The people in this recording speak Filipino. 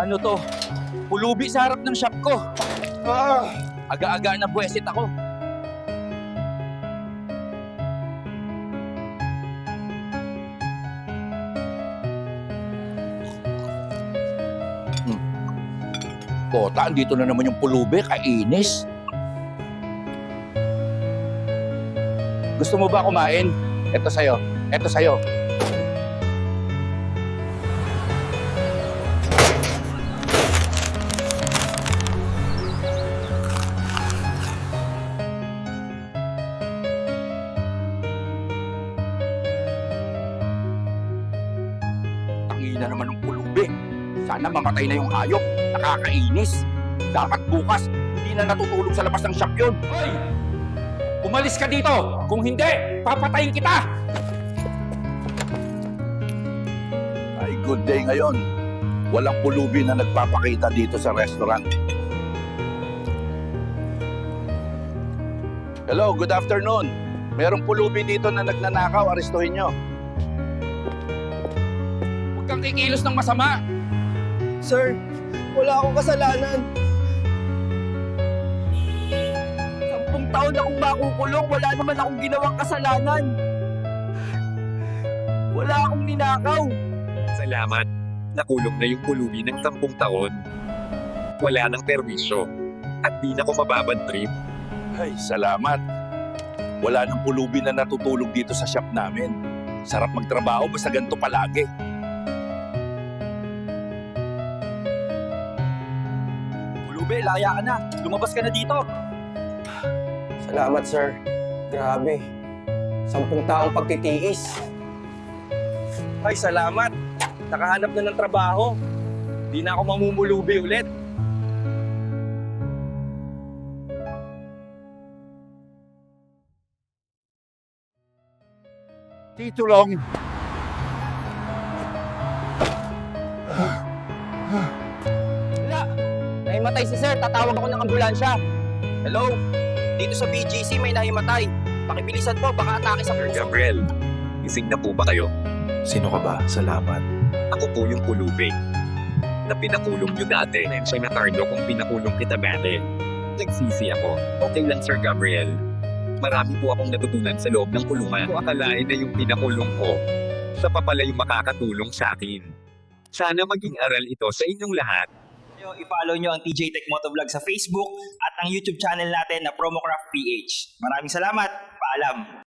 Ano to? Pulubi sa harap ng shop ko. Ah! Aga-aga na buwesit ako. Hmm. Kota, andito na naman yung pulubi, kainis. Gusto mo ba kumain? Ito sa'yo. Ito sa'yo. Tangina naman ng pulubi. Sana mamatay na yung hayop. Nakakainis. Dapat bukas, hindi na natutulog sa labas ng shop yun. Hoy! Umalis ka dito! Kung hindi, papatayin kita! Ay, good day ngayon. Walang pulubi na nagpapakita dito sa restaurant. Hello, good afternoon. Merong pulubi dito na nagnanakaw, arestuhin nyo. Kikilos ng masama. Sir, wala akong kasalanan. Sampung taon akong makukulong, wala naman akong ginawang kasalanan. Wala akong ninakaw. Salamat. Nakulong na yung pulubi ng tampung taon. Wala ng perwisyo. At di na ko mababad trip. Ay, salamat. Wala nang pulubi na natutulog dito sa shop namin. Sarap magtrabaho basta ganito palagi. Pulube, laya ka na. Lumabas ka na dito. Salamat, sir. Grabe. Sampung taong pagtitiis. Ay, salamat. Nakahanap na ng trabaho. Di na ako mamumulubi ulit. Tito Long, Nahimatay si sir. Tatawag ako ng ambulansya. Hello? Dito sa BGC may nahimatay. Pakibilisan po, baka atake sa puso. Gabriel, ising na po ba kayo? Sino ka ba? Salamat. Ako po yung pulubi. Na pinakulong nyo dati. Siya na Carlo kung pinakulong kita dati. Nagsisi ako. Okay lang Sir Gabriel. Marami po akong natutunan sa loob ng kulungan. Kung akalain na yung pinakulong ko, sa papala yung makakatulong sa akin. Sana maging aral ito sa inyong lahat. Nyo, i-follow nyo ang TJ Tech Motovlog sa Facebook at ang YouTube channel natin na Promocraft PH. Maraming salamat. Paalam.